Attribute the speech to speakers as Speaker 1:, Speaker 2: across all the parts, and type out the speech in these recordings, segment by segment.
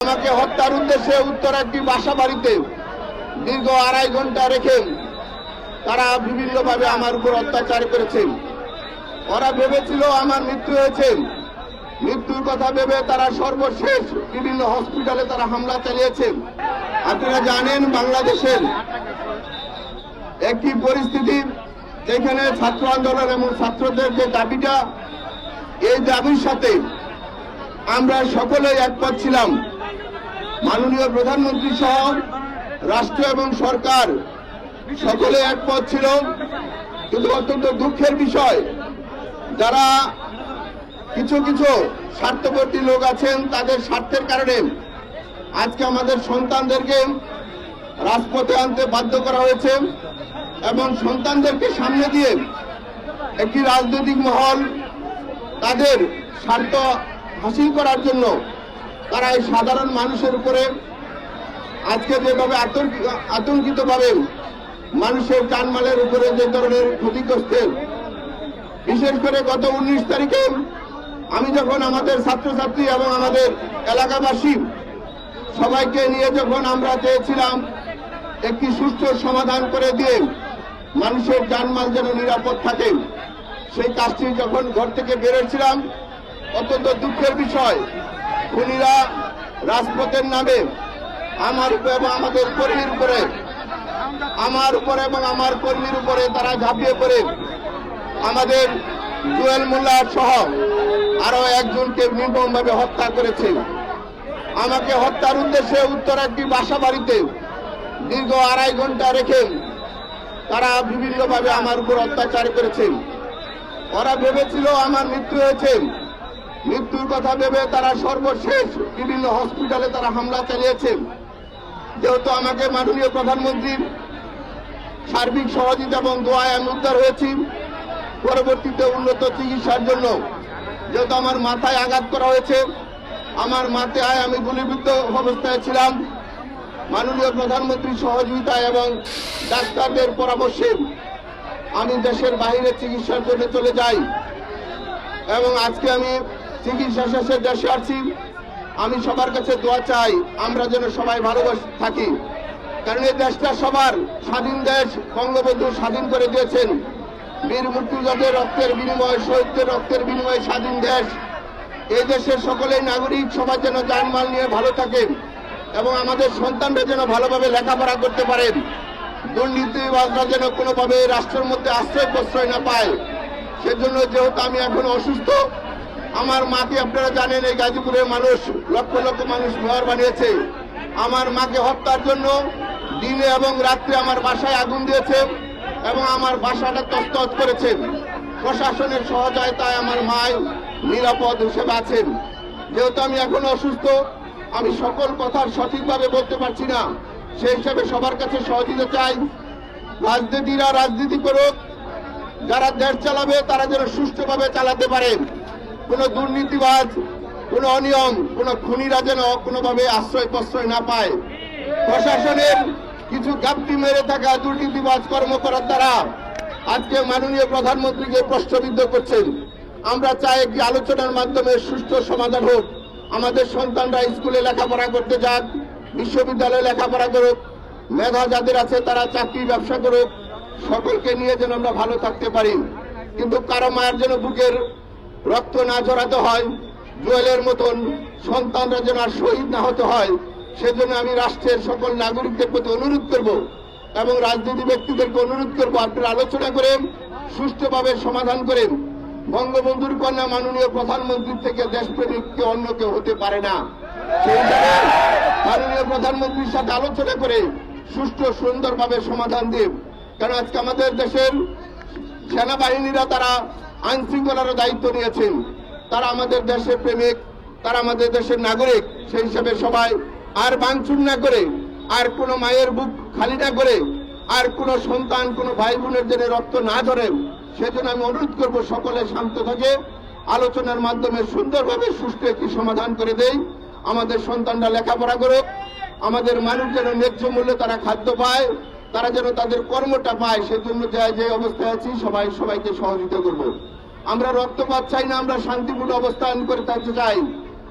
Speaker 1: আমাকে হত্যার উদ্দেশ্যে উত্তর একটি বাসা বাড়িতে দীর্ঘ আড়াই ঘণ্টা রেখে তারা বিভিন্নভাবে আমার উপর অত্যাচার করেছে ওরা ভেবেছিল আমার মৃত্যু হয়েছে। মৃত্যুর কথা ভেবে তারা সর্বশেষ বিভিন্ন হসপিটালে তারা হামলা চালিয়েছে আপনারা জানেন বাংলাদেশের একটি পরিস্থিতি যেখানে ছাত্র আন্দোলন এবং ছাত্রদের যে দাবিটা, এই দাবির সাথে আমরা সকলেই একমত ছিলাম। মাননীয় প্রধানমন্ত্রী সহ রাষ্ট্র এবং সরকার সকলে একমত ছিল, কিন্তু অত্যন্ত দুঃখের বিষয়, যারা কিছু কিছু স্বার্থবর্তী লোক আছেন, তাদের স্বার্থের কারণে আজকে আমাদের সন্তানদেরকে রাজপথে আনতে বাধ্য করা হয়েছে এবং সন্তানদেরকে সামনে দিয়ে একটি রাজনৈতিক মহল তাদের স্বার্থ হাসিল করার জন্য তারা এই সাধারণ মানুষের উপরে আজকে যেভাবে আতঙ্কিত ভাবে মানুষের জানমালের উপরে যে ধরনের ক্ষতিগ্রস্তের বিশেষ করে গত উনিশ তারিখে আমি যখন আমাদের ছাত্রছাত্রী এবং আমাদের এলাকাবাসী সবাইকে নিয়ে যখন আমরা চেয়েছিলাম একটি সুষ্ঠু সমাধান করে দিয়ে মানুষের জানমাল যেন নিরাপদ থাকে, সেই কাজটি যখন ঘর থেকে বেরোচ্ছিলাম, অত্যন্ত দুঃখের বিষয়। খুনিরা রাজপথের নামে আমার উপরে এবং আমাদের কর্মীর উপরে, আমার উপরে এবং আমার কর্মীর উপরে তারা ঝাঁপিয়ে পড়ে। আমাদের জুয়েল মোল্লা সহ আরও একজনকে নির্মমভাবে হত্যা করেছে। আমাকে হত্যার উদ্দেশ্যে উত্তর একটি বাসা বাড়িতে দীর্ঘ আড়াই ঘণ্টা রেখে তারা বিভিন্নভাবে আমার উপর অত্যাচার করেছেন ওরা ভেবেছিল আমার মৃত্যু হয়েছে। মৃত্যুর কথা ভেবে তারা সর্বশেষ বিভিন্ন হসপিটালে তারা হামলা চালিয়েছে যেহেতু আমাকে মাননীয় প্রধানমন্ত্রীর সার্বিক সহযোগিতা এবং দোয়ায় আমি উদ্ধার হয়েছি, পরবর্তীতে উন্নত চিকিৎসার জন্য। যেহেতু আমার মাথায় আঘাত করা হয়েছে, আমার মাথায় আমি গুলিবিদ্ধ অবস্থায় ছিলাম। মাননীয় প্রধানমন্ত্রীর সহযোগিতায় এবং ডাক্তারদের পরামর্শে আমি দেশের বাইরে চিকিৎসার জন্য চলে যাই। এবং আজকে আমি চিকিৎসা শেষে দেশে আসছি। আমি সবার কাছে দোয়া চাই, আমরা যেন সবাই ভালোবাসে থাকি। কারণ এই দেশটা সবার স্বাধীন দেশ, বঙ্গবন্ধু স্বাধীন করে দিয়েছেন। বীর মুক্তিযোদ্ধাদের রক্তের বিনিময়ে, শহীদদের রক্তের বিনিময়ে স্বাধীন দেশ। এই দেশের সকলেই নাগরিক সবার যেন জানমাল নিয়ে ভালো থাকেন এবং আমাদের সন্তানরা যেন ভালোভাবে লেখাপড়া করতে পারেন। দুর্নীতিবাজরা যেন কোনোভাবে রাষ্ট্রের মধ্যে আশ্রয় প্রশ্রয় না পায়। সেজন্য যেহেতু আমি এখন অসুস্থ আমার মাকে আপনারা জানেন, এই গাজীপুরের মানুষ, লক্ষ লক্ষ মানুষ ঘর বানিয়েছে। আমার মাকে হত্যার জন্য দিনে এবং রাত্রে আমার বাসায় আগুন দিয়েছে এবং আমার বাসাটা তস্তত করেছে। প্রশাসনের সহযোগিতায় আমার মায় নিরাপদ হিসেবে আছেন। যেহেতু আমি এখন অসুস্থ, আমি সকল কথা সঠিকভাবে বলতে পারছি না। সেই হিসাবে সবার কাছে সহযোগিতা চাই। রাজনীতিরা রাজনীতি করুক, যারা দেশ চালাবে, তারা যেন সুষ্ঠুভাবে চালাতে পারে। কোনো দুর্নীতিবাজ, কোনো অনিয়ম, কোনো খুনিরা যেন কোনোভাবে আশ্রয় প্রশ্রয় না পায়। প্রশাসনের কিছু গাপটি মেরে থাকা দুর্নীতিবাজ কর্মকরার দ্বারা আজকে মাননীয় প্রধানমন্ত্রীকে প্রশ্নবিদ্ধ করছেন, আমরা চাই একটি আলোচনার মাধ্যমে সুষ্ঠু সমাধান হোক। আমাদের সন্তানরা স্কুলে লেখাপড়া করতে যাক, বিশ্ববিদ্যালয়ে লেখাপড়া করুক, মেধা যাদের আছে তারা চাকরি ব্যবসা করুক, সকলকে নিয়ে যেন আমরা ভালো থাকতে পারি। কিন্তু কারও মায়ের যেন বুকের রক্ত না ঝরাতে হয় জুয়েলের মতন সন্তানরা যেন আর শহীদ না হতে হয়, সেজন্য আমি রাষ্ট্রের সকল নাগরিকদের প্রতি অনুরোধ করব এবং রাজনীতি ব্যক্তিদেরকে অনুরোধ করব, আপনারা আলোচনা করেন, সুষ্ঠুভাবে সমাধান করেন। বঙ্গবন্ধুর কন্যা মাননীয় প্রধানমন্ত্রীর থেকে দেশপ্রেমিককে অন্য কেউ হতে পারে না। সেই মাননীয় প্রধানমন্ত্রীর সাথে আলোচনা করে সুষ্ঠু, সুন্দরভাবে সমাধান দেব কারণ আজকে আমাদের দেশের সেনাবাহিনীরা তারা আইন শৃঙ্খলার দায়িত্ব নিয়েছেন। তারা আমাদের দেশের প্রেমিক, তারা আমাদের দেশের নাগরিক, সেই হিসাবে সবাই আর বাঞ্ছুর না করে, আর কোনো মায়ের বুক খালি না করে, আর কোনো সন্তান, কোনো ভাই বোনের জন্য রক্ত না ধরে, সেজন্য আমি অনুরোধ করব সকলে শান্ত থাকে, আলোচনার মাধ্যমে সুন্দরভাবে সুষ্ঠু একটি সমাধান করে দেই। আমাদের সন্তানরা লেখাপড়া করুক, আমাদের মানুষ যেন ন্যায্য মূল্যে তারা খাদ্য পায় তারা যেন তাদের কর্মটা পায়, সেজন্য যে যে অবস্থায় আছি, সবাই সবাইকে সহযোগিতা করব। আমরা রক্তপাত চাই না, আমরা শান্তিপূর্ণ অবস্থান করে থাকতে চাই।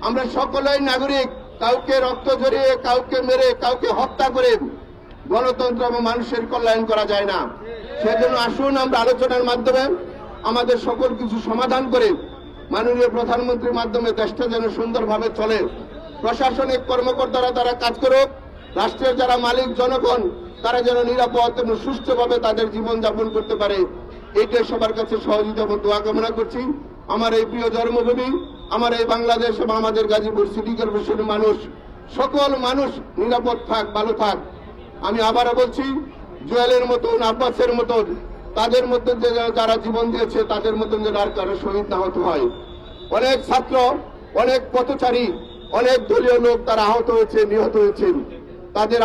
Speaker 1: আমরা সকলেই নাগরিক, কাউকে রক্ত ঝরিয়ে, কাউকে মেরে, কাউকে হত্যা করে গণতন্ত্র এবং মানুষের কল্যাণ করা যায় না। সেজন্য আসুন, আমরা আলোচনার মাধ্যমে আমাদের সকল কিছু সমাধান করে মাননীয় প্রধানমন্ত্রীর মাধ্যমে দেশটা যেন সুন্দরভাবে চলে। প্রশাসনিক কর্মকর্তারা তারা কাজ করুক। রাষ্ট্রের যারা মালিক, জনগণ তারা যেন নিরাপদ এবং সুষ্ঠুভাবে তাদের জীবন যাপন করতে পারে। এইটাই সবার কাছে সহযোগিতা এবং দোয়া কামনা করছি। আমার এই প্রিয় জন্মভূমি, আমার এই বাংলাদেশ এবং আমাদের গাজীপুর সিটি কর্পোরেশনের মানুষ, সকল মানুষ নিরাপদ থাক, ভালো থাক। আমি আবারও বলছি, জুয়েলের মতন, আব্বাসের মতন, তাদের মধ্যে যারা জীবন দিয়েছে, তাদের মতন যেন আর কারও শহীদ না হতে হয়। অনেক ছাত্র, অনেক পথচারী, অনেক দলীয় লোক তারা আহত হয়েছে, নিহত হয়েছেন। তাদের